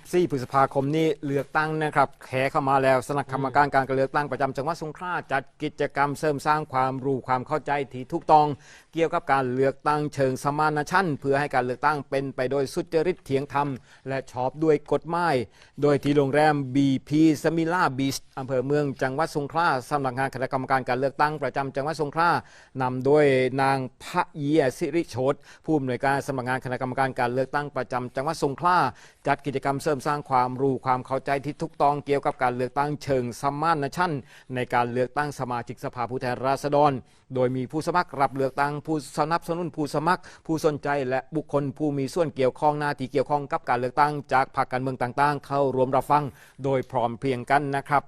14 พฤษภาคมนี้เลือกตั้งนะครับแขเข้ามาแล้วสำนักกรรมการการเลือกตั้งประจำจังหวัดสงขลาจัดกิจกรรมเสริมสร้างความรู้ความเข้าใจที่ถูกต้อง เกี่ยวกับการเลือกตั้งเชิงสมานฉันท์เพื่อให้การเลือกตั้งเป็นไปโดยสุจริตเถียงธรรม และชอบด้วยกฎหมายโดยที่โรงแรม BP สมิล่าบีชอำเภอเมืองจังหวัดสงขลาสำนักงานคณะกรรมการการเลือกตั้งประจำจังหวัดสงขลานำโดยนางพระเยียสิริโชตผู้อำนวยการสำนักงานคณะกรรมการการเลือกตั้งประจำจังหวัดสงขลาจัดกิจกรรมเสริมสร้างความรู้ความเข้าใจที่ถูกต้องเกี่ยวกับการเลือกตั้งเชิงสมานฉันท์ในการเลือกตั้งสมาชิกสภาผู้แทนราษฎร โดยมีผู้สมัครรับเลือกตั้งผู้สนับสนุนผู้สมัคร ผู้สนใจและบุคคลผู้มีส่วนเกี่ยวข้องหน้าที่เกี่ยวข้องกับการเลือกตั้งจากพรรคการเมืองต่างๆ เข้าร่วมรับฟัง โดยพร้อมเพรียงกันนะครับ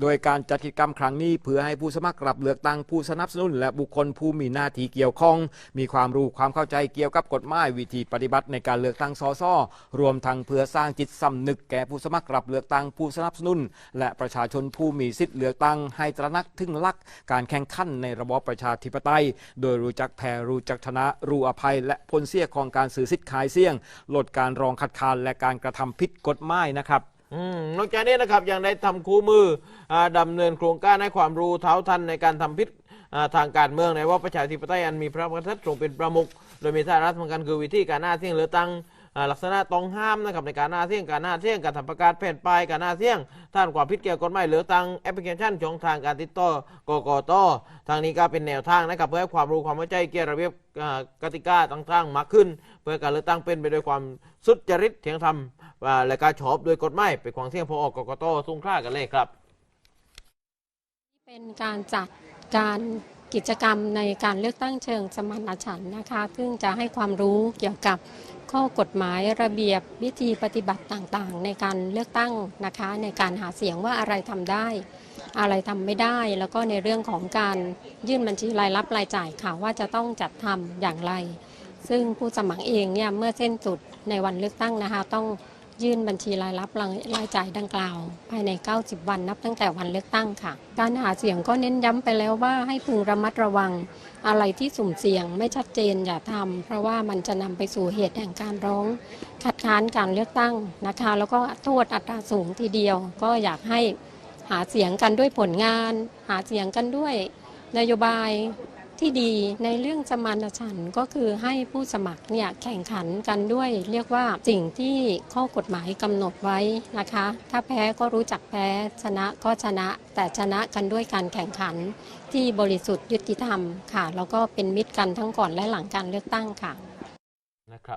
โดยการจัดกิจกรรมครั้งนี้เพื่อให้ผู้สมัครรับเลือกตั้งผู้สนับสนุน และบุคคลผู้มีหน้าที่เกี่ยวข้อง มีความรู้ความเข้าใจเกี่ยวกับกฎหมายวิธีปฏิบัติในการเลือกตั้งสสรวมทั้งเพื่อสร้างจิตสำนึกแก่ผู้สมัครรับเลือกตั้งผู้สนับสนุน และประชาชนผู้มีสิทธิ์เลือกตั้งให้ตระหนักถึงหลัก การแข่งขันในระบอบประชาธิปไตย โดยรู้จักแพ้รู้จักชนะรู้อภัย และผลเสียของการสื่อสิทธิ์ขายเสี่ยง ลดการรองคัดค้านและการกระทำผิดกฎหมายนะครับ อืมนอกจากนี้นะครับยังได้ทำคู่มืออาดำเนินโครงการให้ความรู้เท้าทันในการทำพิษทางการเมืองในว่าประชาธิปไตยอันมีพระมหากษัตริย์ทรงเป็นประมุขโดยมีท่ารัฐสำคัญคือวิธีการหน้าเสี่ยงเลือกตั้ง ลักษณะต้องห้ามนะครับในการหน้าเสี่ยงการหน้าเสี่ยงการทำประกาศแผ่นป้ายการหน้าเสี่ยงท่านความผิดเกี่ยวกับกฎหมายเลือกตั้งแอปพลิเคชันช่องทางการติดต่อกกตทางนี้ก็เป็นแนวทางนะครับเพื่อให้ความรู้ความเข้าใจเกี่ยวกับระเบียบกติกาต่างๆมากขึ้น เพื่อการเลือกตั้งเป็นไปด้วยความสุจริตเที่ยงธรรมอ่าและการชอบโดยกฎหมายไปควางเสี่ยงพอออกกกตสงขลากันเลยครับ เป็นการจัดการ กิจกรรมในการเลือกตั้งเชิงสมานฉันท์นะคะ ซึ่งจะให้ความรู้เกี่ยวกับข้อกฎหมายระเบียบวิธีปฏิบัติต่างๆ ในการเลือกตั้งนะคะ ในการหาเสียงว่าอะไรทำได้ อะไรทำไม่ได้ แล้วก็ในเรื่องของการยื่นบัญชีรายรับรายจ่ายค่ะว่าจะต้องจัดทำอย่างไร ซึ่งผู้สมัครเองเนี่ยเมื่อเส้นสุดในวันเลือกตั้งนะคะ ต้อง ยื่นบัญชีรายรับรายจ่ายดังกล่าว ภายใน 90 วันนับตั้งแต่วันเลือกตั้งค่ะ การหาเสียงก็เน้นย้ำไปแล้วว่าให้พึงระมัดระวัง อะไรที่สุ่มเสี่ยงไม่ชัดเจนอย่าทำเพราะว่ามันจะนำไปสู่เหตุแห่งการร้อง คัดค้านการเลือกตั้งนะคะ แล้วก็โทษอัตราสูงทีเดียว ก็อยากให้หาเสียงกันด้วยผลงาน หาเสียงกันด้วยนโยบาย ที่ดีในเรื่องสมานฉันท์ก็คือให้ผู้สมัครเนี่ยแข่งขันกันด้วยเรียกว่าสิ่งที่ข้อกฎหมายกำหนดไว้นะคะ ถ้าแพ้ก็รู้จักแพ้ชนะก็ชนะ แต่ชนะกันด้วยการแข่งขัน ที่บริสุทธิ์ยุติธรรมค่ะ แล้วก็เป็นมิตรกันทั้งก่อนและหลังการเลือกตั้งค่ะนะครับ